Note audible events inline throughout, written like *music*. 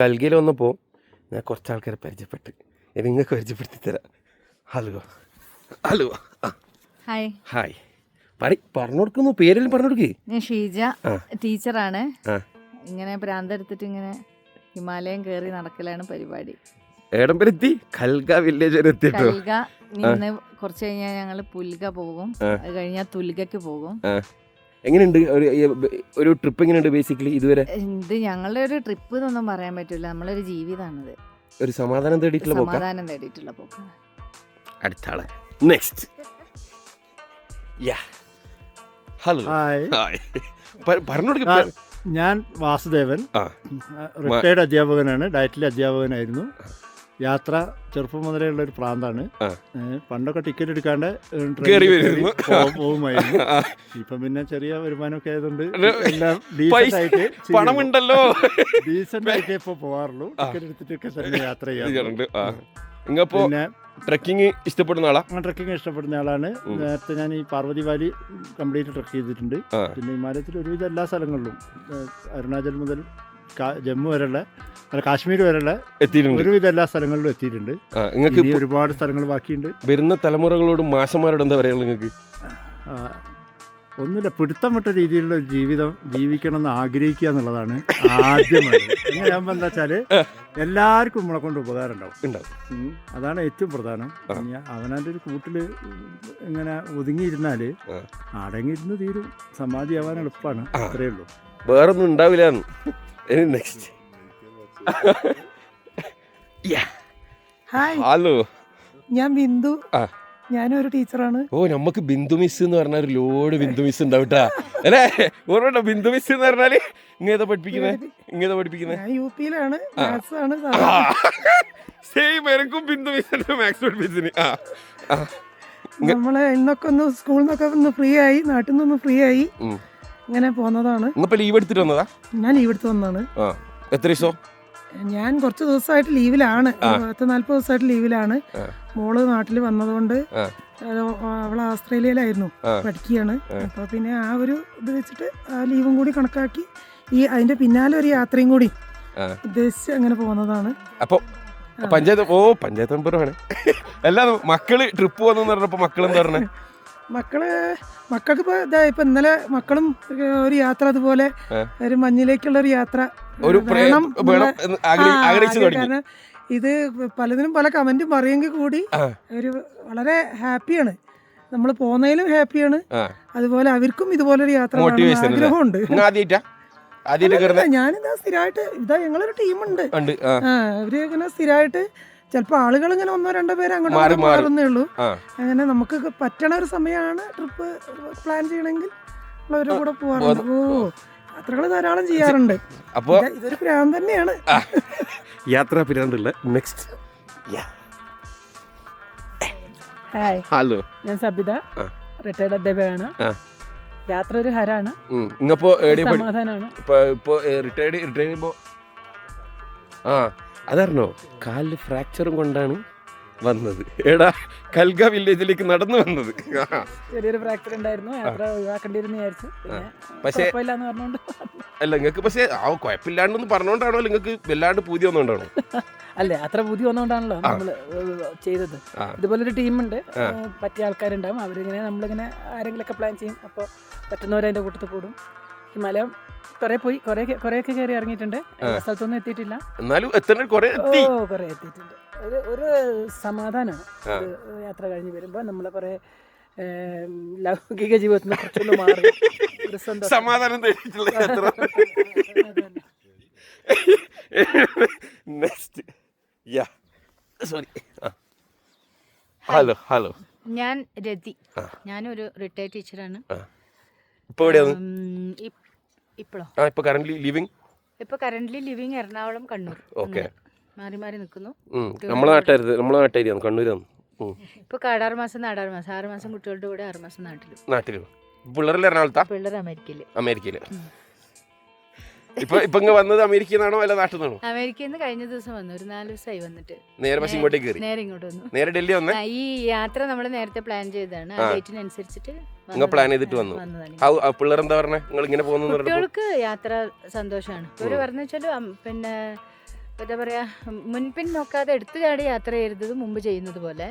കൽഗയിൽ വന്നപ്പോൾ ഞാൻ കുറച്ച് ആൾക്കാരെ പരിചയപ്പെട്ട്. ഇനി നിങ്ങൾക്ക് പരിചയപ്പെടുത്തി തരാം ഹലോ ഹലോ ഹായ് ഹായ് പറ പറഞ്ഞു കൊടുക്കുന്നു. പേരെല്ലാം പറഞ്ഞു കൊടുക്കേ. ഞാൻ ഷീജ. ടീച്ചറാണ്. ഇങ്ങനെ ഭ്രാന്തെടുത്തിട്ട് ഇങ്ങനെ ഹിമാലയം കയറി നടക്കലാണ് പരിപാടി. ഏടം വരെ കൽഗ വില്ലേജ് വരെ എത്തിയിട്ടോ? കൽഗ നിന്ന് കുറച്ച് കഴിഞ്ഞാൽ ഞങ്ങൾ പുൽഗ പോകും. അത് കഴിഞ്ഞാൽ തുൽഗക്ക് പോകും. എങ്ങനെയുണ്ട്? ഒരു ഒരു ട്രിപ്പ് എങ്ങനെയുണ്ട് ബേസിക്കലി ഇതുവരെ? ഇത് ഞങ്ങളുടെ ഒരു ട്രിപ്പ് എന്നൊന്നും പറയാൻ പറ്റില്ല നമ്മളൊരു ജീവിതമാണിത് ഒരു സമാധാനം തേടിയിട്ടുള്ള പോക്ക? സമാധാനം തേടിയിട്ടുള്ള പോക്ക്. അടുത്ത ആളെ. Next yeah hello hi hi ഞാൻ വാസുദേവൻ. റിട്ടയർഡ് അധ്യാപകനാണ്. ഡയറ്റിലെ അധ്യാപകനായിരുന്നു. യാത്ര ചെറുപ്പം മുതലേ ഉള്ള ഒരു പ്രാന്താണ്. പണ്ടൊക്കെ ടിക്കറ്റ് എടുക്കാണ്ട് ഇപ്പൊ പോകുമായിരുന്നു. ഇപ്പം പിന്നെ ചെറിയ വരുമാനമൊക്കെ ആയതുകൊണ്ട് എല്ലാം ആയിട്ട് പണമുണ്ടല്ലോ. ആയിട്ട് ഇപ്പോൾ പോകാറുള്ളൂ ടിക്കറ്റ് എടുത്തിട്ടൊക്കെ തന്നെ യാത്ര ചെയ്യാറുണ്ട്. പിന്നെ ട്രക്കിങ് ഇഷ്ടപ്പെടുന്ന ആളാ? ട്രക്കിംഗ് ഇഷ്ടപ്പെടുന്ന ആളാണ്. നേരത്തെ ഞാൻ ഈ പാർവതി വാലി കംപ്ലീറ്റ് ട്രക്ക് ചെയ്തിട്ടുണ്ട്. പിന്നെ ഹിമാലയത്തിൽ ഒരുവിധ എല്ലാ സ്ഥലങ്ങളിലും അരുണാചൽ മുതൽ ജമ്മു വരെയുള്ള അല്ല കാശ്മീർ വരെയുള്ള എത്തിയിട്ടുണ്ട്. ഒരുവിധ എല്ലാ സ്ഥലങ്ങളിലും എത്തിയിട്ടുണ്ട്. നിങ്ങൾക്ക് ഒരുപാട് സ്ഥലങ്ങൾ ബാക്കിയുണ്ട്. വരുന്ന തലമുറകളോട് മാഷന്മാരോട് എന്താ പറയുക നിങ്ങൾക്ക്? ഒന്നുമില്ല പിടുത്തം വിട്ട രീതിയിലുള്ള ഒരു ജീവിതം ജീവിക്കണം എന്ന് ആഗ്രഹിക്കുക എന്നുള്ളതാണ് ആദ്യമായി എന്താ വെച്ചാൽ എല്ലാവർക്കും നമ്മളെ കൊണ്ട് ഉപകാരം ഉണ്ടാവും. അതാണ് ഏറ്റവും പ്രധാനം. അവനാന്റെ ഒരു കൂട്ടിൽ ഇങ്ങനെ ഒതുങ്ങിയിരുന്നാൽ. അടങ്ങിയിരുന്ന് തീരും. സമാധിയാവാൻ എളുപ്പമാണ് അത്രയേ ഉള്ളൂ. വേറൊന്നും ഉണ്ടാവില്ല ഇനി നെക്സ്റ്റ് ഹായ് ഹലോ ഞാൻ ബിന്ദു. ആ. ഞാനൊരു ടീച്ചറാണ്. ഓ നമുക്ക് ബിന്ദു മിസ് എന്ന് പറഞ്ഞ ഒരു ലോഡ് ബിന്ദു മിസ് ഉണ്ടാവട്ടാ അല്ലേ? ഓർമ്മ ബിന്ദു മിസ് എന്ന് പറഞ്ഞാൽ? ഇങ്ങേതാ പഠിപ്പിക്കുന്നത് ഇങ്ങേതാ പഠിപ്പിക്കുന്നത് ഞാൻ യു പിയിലാണ്. ആ. മാത്സ് ആണ് സെയിം എനക്കും ബിന്ദു മിസ് മാത്സ് പഠിപ്പിച്ചിന്. ആ. നമ്മൾ ഇന്നൊക്കെ ഒന്ന് സ്കൂളിൽ നിന്നൊക്കെ ഒന്ന് ഫ്രീ ആയി നാട്ടിൽ നിന്നൊന്ന് ഫ്രീ ആയി. ഇങ്ങനെ പോന്നതാണ്. ഇന്നിപ്പോ ലീവ് എടുത്തിട്ട് വന്നതാ? ഞാൻ ലീവ് എടുത്ത് വന്നതാണ് ആ. എത്ര ദിവസം? ഞാൻ കുറച്ച് ദിവസമായിട്ട് ലീവിലാണ്. പത്ത് നാല്പത് ദിവസമായിട്ട് ലീവിലാണ്. മോൾ നാട്ടിൽ വന്നതുകൊണ്ട്. അവൾ ഓസ്ട്രേലിയയിലായിരുന്നു. പഠിക്കുകയാണ്. അപ്പൊ പിന്നെ ആ ഒരു ഇത് വെച്ചിട്ട് ആ ലീവും കൂടി കണക്കാക്കി ഈ അതിന്റെ പിന്നാലെ ഒരു യാത്രയും കൂടി. ഉദ്ദേശിച്ച് അങ്ങനെ പോകുന്നതാണ്. അപ്പൊ പഞ്ചായത്ത് ഓ പഞ്ചായത്ത് മെമ്പറാണ് *laughs* അല്ലാതെ മക്കൾ ട്രിപ്പ് വന്നു പറഞ്ഞപ്പോ മക്കൾ എന്താ പറഞ്ഞേ? മക്കൾ മക്കൾക്ക് ഇപ്പൊ ഇതാ ഇപ്പൊ ഇന്നലെ മക്കളും ഒരു യാത്ര അതുപോലെ ഒരു മഞ്ഞിലേക്കുള്ള ഒരു യാത്ര. ഒരു വേണം കാരണം ഇത് പലതിനും പല കമന്റും പറയുമെങ്കിൽ കൂടി ഒരു വളരെ ഹാപ്പിയാണ്. നമ്മൾ പോകുന്നതിലും ഹാപ്പിയാണ്. അതുപോലെ അവർക്കും ഇതുപോലൊരു യാത്ര? ആഗ്രഹമുണ്ട്. ഞാനിതാ സ്ഥിരമായിട്ട് ഇതാ ഞങ്ങളൊരു ടീമുണ്ട്. അവർ ഇങ്ങനെ സ്ഥിരമായിട്ട് ചിലപ്പോൾ ആളുകൾ ഇങ്ങനെ ഒന്നോ രണ്ടോ പേര് അങ്ങോട്ട് മാറി മാറുന്നേ ഉള്ളൂ. അങ്ങനെ നമുക്ക് പറ്റണ ഒരു സമയമാണ് ട്രിപ്പ് പ്ലാൻ ചെയ്യണമെങ്കിൽ ഉള്ളവരുടെ കൂടെ പോവാറുണ്ട്. ഓ യാത്രകൾ ധാരാളം ചെയ്യാറുണ്ട്. അപ്പൊ ഇതൊരു പ്രാന്ത് തന്നെയാണ്. യാത്ര പിരാന്തുള്ള നെക്സ്റ്റ് ഹായ് ഹലോ ഞാൻ സബിത. റിട്ടയർഡ് അധ്യാപകയാണ് യാത്ര ഒരു ഹരാണ്. ഇങ്ങപ്പോ സമാധാനാണ് ഇപ്പൊ റിട്ടയർഡ് റിട്ടയർ ചെയ്യുമ്പോ ആ. അതറിഞ്ഞോ? കാലിൽ ഫ്രാക്ചറും കൊണ്ടാണ് വന്നത്. എടാ കൽഗ വില്ലേജിലേക്ക് നടന്നു വന്നത്. ചെറിയൊരു ഫ്രാക്ചർ ഉണ്ടായിരുന്നു. പക്ഷേ അല്ല നിങ്ങൾക്ക് പക്ഷേ ആ കുഴപ്പമില്ലാണ്ടെന്ന് പറഞ്ഞോണ്ടാണോ? നിങ്ങൾക്ക് വല്ലാണ്ട് പൂതി വന്നോണ്ടാണോ? അല്ലെ അത്ര ബുദ്ധി വന്നുകൊണ്ടാണല്ലോ നമ്മൾ ചെയ്തത്. ഇതുപോലെ ഒരു ടീമുണ്ട്. പറ്റിയ ആൾക്കാരുണ്ടാവും. അവരിങ്ങനെ നമ്മളിങ്ങനെ ആരെങ്കിലുമൊക്കെ പ്ലാൻ ചെയ്യും. അപ്പോൾ പറ്റുന്നവരതിന്റെ കൂട്ടത്തിൽ കൂടും. ഹിമാലയം കുറേ പോയി. കുറേ കുറേയൊക്കെ കയറി ഇറങ്ങിയിട്ടുണ്ട്. സ്ഥലത്തൊന്നും എത്തിയിട്ടില്ല. എന്നാലും എത്തണ കുറെ ഓ കുറേ എത്തിയിട്ടുണ്ട്. ഒരു ഒരു സമാധാനമാണ് യാത്ര കഴിഞ്ഞ് വരുമ്പോൾ നമ്മളെ കുറേ ലൗകിക ജീവിതത്തിൽ കുറച്ചൊന്ന് മാറി. ഒരു സന്തോഷം. സമാധാനം തേടിയിട്ടുള്ള യാത്ര. അതന്നെ. Next yeah sorry hello hello ഞാൻ രതി. ഞാനൊരു റിട്ടയർഡ് ടീച്ചറാണ് ഇപ്പൊ എവിടെയാണ് ഇപ്പോഴോ ആ ഇപ്പൊ കറന്റ് ലിവിങ് ഇപ്പൊ current living Ernakulam Kannur. Okay മാറി മാറി നിൽക്കുന്നു നമ്മളെ നാട്ടായിരുന്നു നമ്മളെ നാട്ടായിരുന്നു കണ്ണൂരാണ്. ഇപ്പൊ കാടാറ് മാസം നാടാറ് മാസം ആറ് മാസം കുട്ടികളുടെ കൂടെ ആറ് മാസം നാട്ടിലും. നാട്ടിലും. എറണാകുളത്താ? പിള്ളേർ അമേരിക്കയിൽ അമേരിക്കയിൽ. ഇപ്പൊ ഇപ്പൊ ഇങ്ങ് വന്നത് അമേരിക്കയിൽ നിന്നാണോ അല്ല നാട്ടിൽ നിന്നാണോ? അമേരിക്കയിൽ നിന്ന് കഴിഞ്ഞ ദിവസം വന്നു ഒരു നാല് ദിവസമായി വന്നിട്ട്. നേരെ പക്ഷേ ഇങ്ങോട്ടേക്ക് കയറി. നേരെ ഇങ്ങോട്ട് വന്നു. നേരെ ഡൽഹി വന്നേ? ആ, ഈ യാത്ര നമ്മൾ നേരത്തെ പ്ലാൻ ചെയ്തതാണ്. ആ ആ. ഡേറ്റിനനുസരിച്ചിട്ട് നിങ്ങൾ പ്ലാൻ ചെയ്തിട്ട് വന്നു. വന്നതാണ്. ഹൗ പിള്ളേർ എന്താ പറഞ്ഞേ? നിങ്ങൾ ഇങ്ങനെ പോകുന്നു കുട്ടികൾക്ക് യാത്ര സന്തോഷമാണ്. ഇവർ പറഞ്ഞു വെച്ചാൽ പിന്നെ എന്താ പറയാ മുൻപിൻ നോക്കാതെ എടുത്തു ചാടി യാത്ര ചെയ്തത് മുമ്പ് ചെയ്യുന്നത് പോലെ.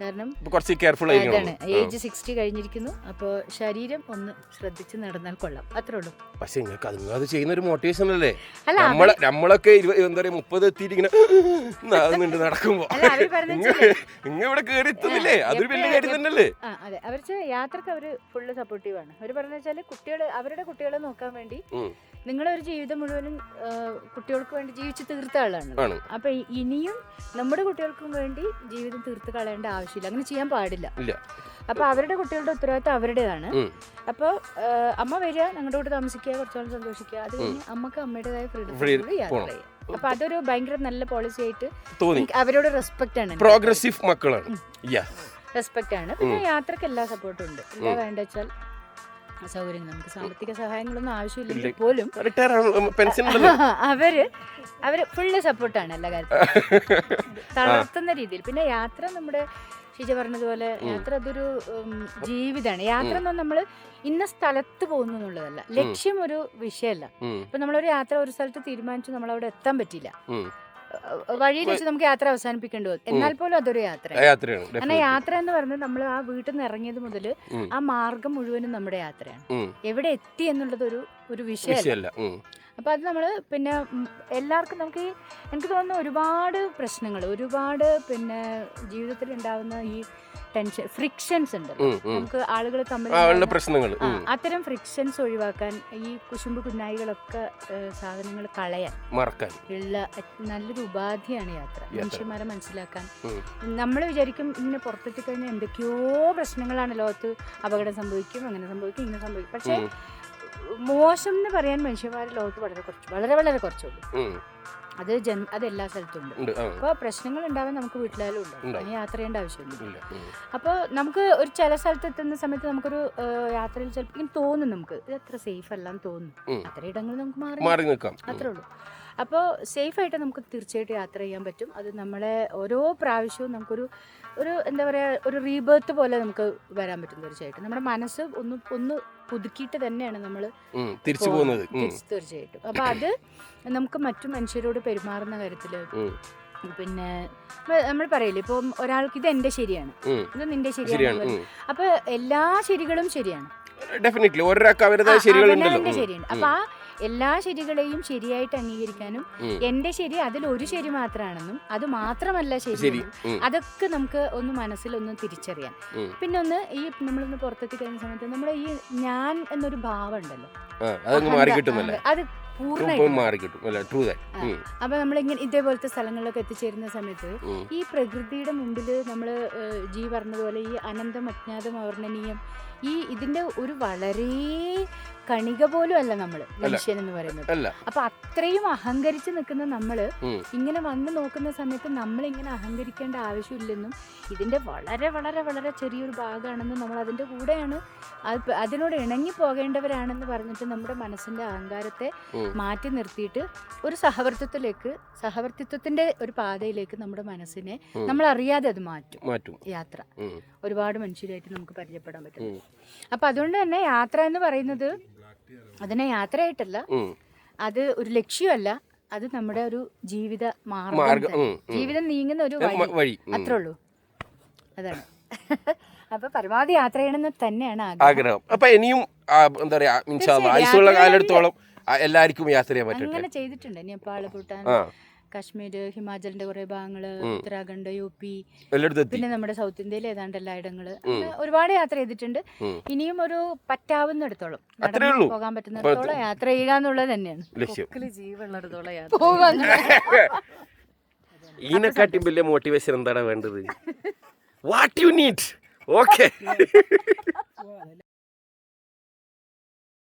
കാരണം കുറച്ച് കെയർഫുൾ ആയിരിക്കണം ഏജ് സിക്സ്റ്റി കഴിഞ്ഞിരിക്കുന്നു. അപ്പോൾ ശരീരം ഒന്ന് ശ്രദ്ധിച്ച് നടന്നാൽ കൊള്ളാം. അത്രേ ഉള്ളൂ. പക്ഷെ നിങ്ങൾക്ക് അത് അത് ചെയ്യുന്ന ഒരു മോട്ടിവേഷൻ അല്ലേ നമ്മളെ നമ്മളൊക്കെ എന്താ പറയാ മുപ്പത് എത്തിയിട്ട് ഇങ്ങനെ നടക്കുമ്പോ. ഇങ്ങ ഇവിടെ കയറി എത്തുന്നില്ലേ? അതൊരു വലിയ കാര്യം തന്നെയല്ലേ? അതെ. അവർ യാത്രയ്ക്ക് അവർ ഫുള്ള് സപ്പോർട്ടീവ് ആണ്. അവർ പറഞ്ഞ വെച്ചാൽ കുട്ടികൾ അവരുടെ കുട്ടികളെ നോക്കാൻ വേണ്ടി. നിങ്ങളൊരു ജീവിതം മുഴുവനും കുട്ടികൾക്ക് വേണ്ടി ജീവിച്ച് തീർത്ത ആളാണ്. അപ്പൊ ഇനിയും നമ്മുടെ കുട്ടികൾക്കും വേണ്ടി ജീവിതം തീർത്ത് കളയേണ്ട ആവശ്യമില്ല. അങ്ങനെ ചെയ്യാൻ പാടില്ല. അപ്പൊ അവരുടെ കുട്ടികളുടെ ഉത്തരവാദിത്തം അവരുടേതാണ്. അപ്പൊ അപ്പോൾ അമ്മ വരിക ഞങ്ങളുടെ കൂടെ താമസിക്കുക കുറച്ചോളം സന്തോഷിക്കുക അത് കഴിഞ്ഞ് അമ്മയ്ക്ക് അമ്മയുടേതായ ഫ്രീഡം യാത്ര. ചെയ്യുക അപ്പൊ അതൊരു ഭയങ്കര നല്ല പോളിസി ആയിട്ട് അവരോട് റെസ്പെക്ട് ആണ്. പ്രോഗ്രസീവ് മക്കളാണ്. റെസ്പെക്ട് ആണ്. പിന്നെ യാത്രയ്ക്ക് എല്ലാ സപ്പോർട്ടും ഉണ്ട്. എന്താ വേണ്ട വെച്ചാൽ സൗകര്യം നമുക്ക് സാമ്പത്തിക സഹായങ്ങളൊന്നും ആവശ്യമില്ലെങ്കിൽ. പോലും അവർ അവർ ഫുള്ള് സപ്പോർട്ടാണ് എല്ലാ കാര്യത്തിലും തളർത്തുന്ന രീതിയിൽ. പിന്നെ യാത്ര നമ്മുടെ ഷിജ പറഞ്ഞതുപോലെ യാത്ര അതൊരു ജീവിതമാണ് യാത്ര എന്ന് നമ്മൾ ഇന്ന സ്ഥലത്ത് പോകുന്നു എന്നുള്ളതല്ല. ലക്ഷ്യം ഒരു വിഷയമല്ല ഇപ്പൊ നമ്മളൊരു യാത്ര ഒരു സ്ഥലത്ത് തീരുമാനിച്ചു നമ്മൾ അവിടെ എത്താൻ പറ്റില്ല വഴിയിൽ വെച്ച് നമുക്ക് യാത്ര അവസാനിപ്പിക്കേണ്ടി വരും എന്നാൽ പോലും അതൊരു യാത്ര യാത്രയാണ് കാരണം യാത്ര എന്ന് പറഞ്ഞാൽ നമ്മൾ ആ വീട്ടിൽ നിന്ന് ഇറങ്ങിയത് മുതൽ ആ മാർഗം മുഴുവനും നമ്മുടെ യാത്രയാണ്. എവിടെ എത്തി എന്നുള്ളത് ഒരു ഒരു വിഷയമല്ല. അപ്പോൾ അത് നമ്മൾ പിന്നെ എല്ലാവർക്കും നമുക്ക് ഈ എനിക്ക് തോന്നുന്നു ഒരുപാട് പ്രശ്നങ്ങൾ ഒരുപാട് പിന്നെ ജീവിതത്തിൽ ഉണ്ടാകുന്ന ഈ ടെൻഷൻ ഫ്രിക്ഷൻസ് ഉണ്ട്. നമുക്ക് ആളുകൾ തമ്മിൽ പ്രശ്നങ്ങൾ അത്തരം ഫ്രിക്ഷൻസ് ഒഴിവാക്കാൻ ഈ കുശുമ്പ് കുന്നായികളൊക്കെ സാധനങ്ങൾ കളയാൻ മറക്കാൻ. ഉള്ള നല്ലൊരു ഉപാധിയാണ് യാത്ര. മനുഷ്യന്മാരെ മനസ്സിലാക്കാൻ. നമ്മൾ വിചാരിക്കും ഇങ്ങനെ പുറത്തെത്തിക്കഴിഞ്ഞാൽ എന്തൊക്കെയോ പ്രശ്നങ്ങളാണ് ലോകത്ത് അപകടം സംഭവിക്കും അങ്ങനെ സംഭവിക്കും ഇങ്ങനെ സംഭവിക്കും. പക്ഷേ. മോശം എന്ന് പറയാൻ മനുഷ്യന്മാർ ലോകത്ത് വളരെ കുറച്ച് വളരെ വളരെ കുറച്ചുള്ളൂ. അത് ജന്മ അത് എല്ലാ സ്ഥലത്തും ഉണ്ട്. അപ്പൊ അപ്പോൾ പ്രശ്നങ്ങൾ ഉണ്ടാവാൻ നമുക്ക് വീട്ടിലായാലും ഉണ്ടാവും. യാത്ര ചെയ്യേണ്ട ആവശ്യമില്ല. അപ്പോൾ നമുക്ക് ഒരു ചില സ്ഥലത്ത് എത്തുന്ന സമയത്ത് നമുക്കൊരു യാത്രയിൽ ചിലപ്പോൾ തോന്നും നമുക്ക്. ഇത് അത്ര സേഫ് അല്ലാന്ന് തോന്നും. ഉം. അത്ര ഇടങ്ങൾ നമുക്ക് മാറി മാറി നിൽക്കാം. അത്രേ ഉള്ളൂ. അപ്പോൾ സേഫായിട്ട് നമുക്ക് തീർച്ചയായിട്ടും യാത്ര ചെയ്യാൻ പറ്റും. അത് നമ്മളെ ഓരോ പ്രാവശ്യവും നമുക്കൊരു ഒരു എന്താ പറയുക ഒരു റീബേർത്ത് പോലെ നമുക്ക് വരാൻ പറ്റും തീർച്ചയായിട്ടും. നമ്മുടെ മനസ്സ് ഒന്ന് ഒന്ന് പുതുക്കിയിട്ട് തന്നെയാണ് നമ്മൾ തിരിച്ചു പോകുന്നത്. തീർച്ചയായിട്ടും. അപ്പോൾ അത് നമുക്ക് മറ്റു മനുഷ്യരോട് പെരുമാറുന്ന കാര്യത്തിൽ. പിന്നെ നമ്മൾ പറയില്ലേ ഇപ്പം ഒരാൾക്ക് ഇത് എന്റെ ശരിയാണ്. ഇത് നിന്റെ ശരിയാണ്. അപ്പൊ എല്ലാ ശരികളും ശരിയാണ്. ഡെഫിനറ്റ്ലി ഒരാൾക്ക് അവരുടെ ശരികളുണ്ടല്ലോ. അവനവന്റെ അപ്പൊ ആ എല്ലാ ശരികളെയും ശരിയായിട്ട് അംഗീകരിക്കാനും. എന്റെ ശരി അതിൽ ഒരു ശരി മാത്രമാണെന്നും അത് മാത്രമല്ല ശരി. അതൊക്കെ നമുക്ക് ഒന്ന് മനസ്സിലൊന്ന് തിരിച്ചറിയാൻ. പിന്നെ ഒന്ന് ഈ നമ്മളൊന്ന് പുറത്തെത്തി കഴിഞ്ഞ സമയത്ത് നമ്മുടെ ഈ ഞാൻ എന്നൊരു ഭാവം ഉണ്ടല്ലോ. അത്. അപ്പൊ നമ്മളിങ്ങനെ ഇതേപോലത്തെ സ്ഥലങ്ങളിലൊക്കെ എത്തിച്ചേരുന്ന സമയത്ത് ഈ പ്രകൃതിയുടെ മുമ്പിൽ നമ്മൾ ജി പറഞ്ഞതുപോലെ ഈ അനന്തം അജ്ഞാതം അവർണനീയം ഈ ഇതിന്റെ ഒരു വളരെ കണിക പോലും അല്ല. നമ്മൾ മനുഷ്യൻ എന്ന് പറയുന്നത്. അല്ല. അപ്പൊ അത്രയും അഹങ്കരിച്ച് നിൽക്കുന്ന നമ്മൾ ഇങ്ങനെ വന്ന് നോക്കുന്ന സമയത്ത് നമ്മൾ ഇങ്ങനെ അഹങ്കരിക്കേണ്ട ആവശ്യമില്ലെന്നും ഇതിന്റെ വളരെ വളരെ വളരെ ചെറിയൊരു ഭാഗമാണെന്നും നമ്മൾ അതിന്റെ കൂടെയാണ് അതിനോട് ഇണങ്ങി പോകേണ്ടവരാണെന്ന് പറഞ്ഞിട്ട് നമ്മുടെ മനസ്സിന്റെ അഹങ്കാരത്തെ മാറ്റി നിർത്തിയിട്ട് ഒരു സഹവർത്തിത്വത്തിലേക്ക് സഹവർത്തിത്വത്തിന്റെ ഒരു പാതയിലേക്ക് നമ്മുടെ മനസ്സിനെ നമ്മൾ അറിയാതെ അത് മാറ്റും. മാറ്റും. യാത്ര. ഒരുപാട് മനുഷ്യരായിട്ട് നമുക്ക് പരിചയപ്പെടാൻ പറ്റും. അപ്പൊ അതുകൊണ്ട് തന്നെ യാത്ര എന്ന് പറയുന്നത് അതിനെ യാത്രയായിട്ടല്ല. അത് ഒരു ലക്ഷ്യമല്ല. അത് നമ്മുടെ ഒരു ജീവിത മാർഗം. ജീവിതം നീങ്ങുന്ന ഒരു വഴി. അത്രേ ഉള്ളൂ. അതാണ്. *laughs* അപ്പൊ പരമാവധി യാത്ര ചെയ്യണമെന്ന് തന്നെയാണ് ആഗ്രഹം. അപ്പൊ ഇനിയും എന്താ പറയാ യാത്രകളിൽ കാലത്തോളം എല്ലാവർക്കും യാത്ര ചെയ്യാൻ പറ്റും അങ്ങനെ ചെയ്തിട്ടുണ്ട്. നേപ്പാൾ ആൾ ആ. കാശ്മീർ ഹിമാചലിന്റെ കുറെ ഭാഗങ്ങൾ ഉം. ഉത്തരാഖണ്ഡ് യു പി പിന്നെ നമ്മുടെ സൗത്ത് ഇന്ത്യയിൽ ഏതാണ്ട് എല്ലായിടങ്ങൾ ഒരുപാട് യാത്ര ചെയ്തിട്ടുണ്ട്. ഇനിയും ഒരു പറ്റാവുന്നിടത്തോളം. പോകാൻ പറ്റുന്നിടത്തോളം യാത്ര ചെയ്യുക എന്നുള്ളത് തന്നെയാണ്. ജീവുള്ളിടത്തോളം പോകാൻ വലിയ മോട്ടിവേഷൻ എന്താണ് വേണ്ടത്? What you need okay